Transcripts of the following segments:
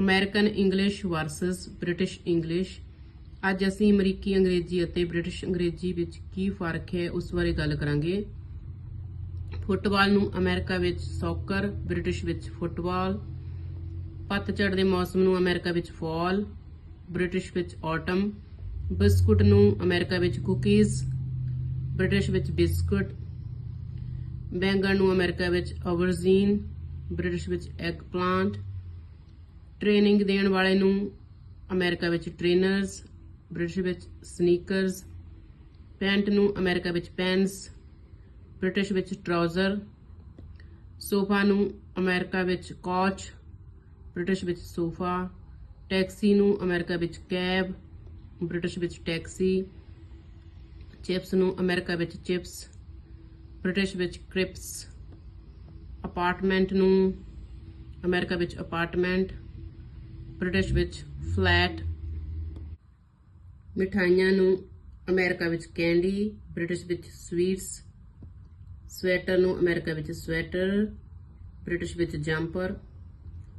American English versus British English. ਅੱਜ ਅਸੀਂ ਅਮਰੀਕੀ ਅੰਗਰੇਜ਼ੀ ਅਤੇ ਬ੍ਰਿਟਿਸ਼ ਅੰਗਰੇਜ਼ੀ ਵਿੱਚ ਕੀ ਫ਼ਰਕ ਹੈ ਉਸ ਬਾਰੇ ਗੱਲ ਕਰਾਂਗੇ। ਫੁੱਟਬਾਲ ਨੂੰ ਅਮਰੀਕਾ ਵਿੱਚ ਸੌਕਰ, ਬ੍ਰਿਟਿਸ਼ ਵਿੱਚ ਫੁੱਟਬਾਲ ਪੱਤਝੜ ਦੇ ਮੌਸਮ ਨੂੰ ਅਮਰੀਕਾ ਵਿੱਚ ਫਾਲ ਬ੍ਰਿਟਿਸ਼ ਵਿੱਚ ਆਟਮ, ਬਿਸਕੁਟ ਨੂੰ ਅਮਰੀਕਾ ਵਿੱਚ ਕੁਕੀਜ਼, ਬ੍ਰਿਟਿਸ਼ ਵਿੱਚ ਬਿਸਕੁਟ, ਬੈਂਗਣ ਨੂੰ ਅਮਰੀਕਾ ਵਿੱਚ ਆਵਰਜ਼ੀਨ, ਬ੍ਰਿਟਿਸ਼ ਵਿੱਚ ਐਗ ਪਲਾਂਟ ਟ੍ਰੇਨਿੰਗ ਦੇਣ ਵਾਲੇ ਨੂੰ ਅਮਰੀਕਾ ਵਿੱਚ ਟ੍ਰੇਨਰਸ ਬ੍ਰਿਟਿਸ਼ ਵਿੱਚ ਸਨੀਕਰਸ ਪੈਂਟ ਨੂੰ ਅਮਰੀਕਾ ਵਿੱਚ ਪੈਂਟਸ ਬ੍ਰਿਟਿਸ਼ ਵਿੱਚ ਟਰਾਊਜ਼ਰ ਸੋਫਾ ਨੂੰ ਅਮਰੀਕਾ ਵਿੱਚ ਕੋਚ ਬ੍ਰਿਟਿਸ਼ ਵਿੱਚ ਸੋਫਾ ਟੈਕਸੀ ਨੂੰ ਅਮਰੀਕਾ ਵਿੱਚ ਕੈਬ ਬ੍ਰਿਟਿਸ਼ ਵਿੱਚ ਟੈਕਸੀ ਚਿਪਸ ਨੂੰ ਅਮਰੀਕਾ ਵਿੱਚ ਚਿਪਸ ਬ੍ਰਿਟਿਸ਼ ਵਿੱਚ ਕ੍ਰਿਪਸ ਅਪਾਰਟਮੈਂਟ ਨੂੰ ਅਮਰੀਕਾ ਵਿੱਚ ਅਪਾਰਟਮੈਂਟ ਬ੍ਰਿਟਿਸ਼ ਵਿੱਚ ਫਲੈਟ ਮਿਠਾਈਆਂ ਨੂੰ ਅਮਰੀਕਾ ਵਿੱਚ ਕੈਂਡੀ, ਬ੍ਰਿਟਿਸ਼ ਵਿੱਚ ਸਵੀਟਸ, ਸਵੈਟਰ ਨੂੰ ਅਮਰੀਕਾ ਵਿੱਚ ਸਵੈਟਰ, ਬ੍ਰਿਟਿਸ਼ ਵਿੱਚ ਜੰਪਰ,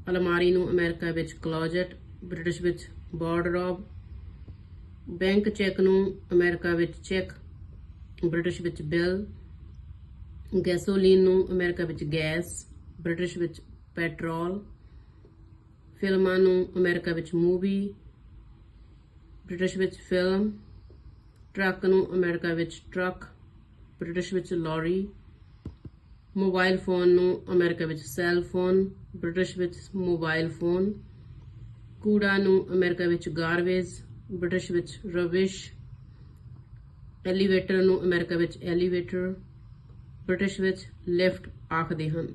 ਅਲਮਾਰੀ ਨੂੰ ਅਮਰੀਕਾ ਵਿੱਚ ਕਲੋਜਟ, ਬ੍ਰਿਟਿਸ਼ ਵਿੱਚ ਵਾਰਡਰੋਬ, ਬੈਂਕ ਚੈੱਕ ਨੂੰ ਅਮਰੀਕਾ ਵਿੱਚ ਚੈੱਕ, ਬ੍ਰਿਟਿਸ਼ ਵਿੱਚ ਬਿੱਲ, ਗੈਸੋਲੀਨ ਨੂੰ ਅਮਰੀਕਾ ਵਿੱਚ ਗੈਸ, ਬ੍ਰਿਟਿਸ਼ ਵਿੱਚ ਪੈਟਰੋਲ ਫਿਲਮਾਂ ਨੂੰ ਅਮਰੀਕਾ ਵਿੱਚ ਮੂਵੀ, ਬ੍ਰਿਟਿਸ਼ ਵਿੱਚ ਫਿਲਮ, ਟਰੱਕ ਨੂੰ ਅਮਰੀਕਾ ਵਿੱਚ ਟਰੱਕ, ਬ੍ਰਿਟਿਸ਼ ਵਿੱਚ ਲੌਰੀ, ਮੋਬਾਈਲ ਫੋਨ ਨੂੰ ਅਮਰੀਕਾ ਵਿੱਚ ਸੈੱਲ ਫੋਨ, ਬ੍ਰਿਟਿਸ਼ ਵਿੱਚ ਮੋਬਾਈਲ ਫੋਨ, ਕੂੜਾ ਨੂੰ ਅਮਰੀਕਾ ਵਿੱਚ ਗਾਰਬੇਜ, ਬ੍ਰਿਟਿਸ਼ ਵਿੱਚ ਰਵਿਸ਼ ਐਲੀਵੇਟਰ ਨੂੰ ਅਮਰੀਕਾ ਵਿੱਚ ਐਲੀਵੇਟਰ, ਬ੍ਰਿਟਿਸ਼ ਵਿੱਚ ਲਿਫਟ ਆਖਦੇ ਹਨ।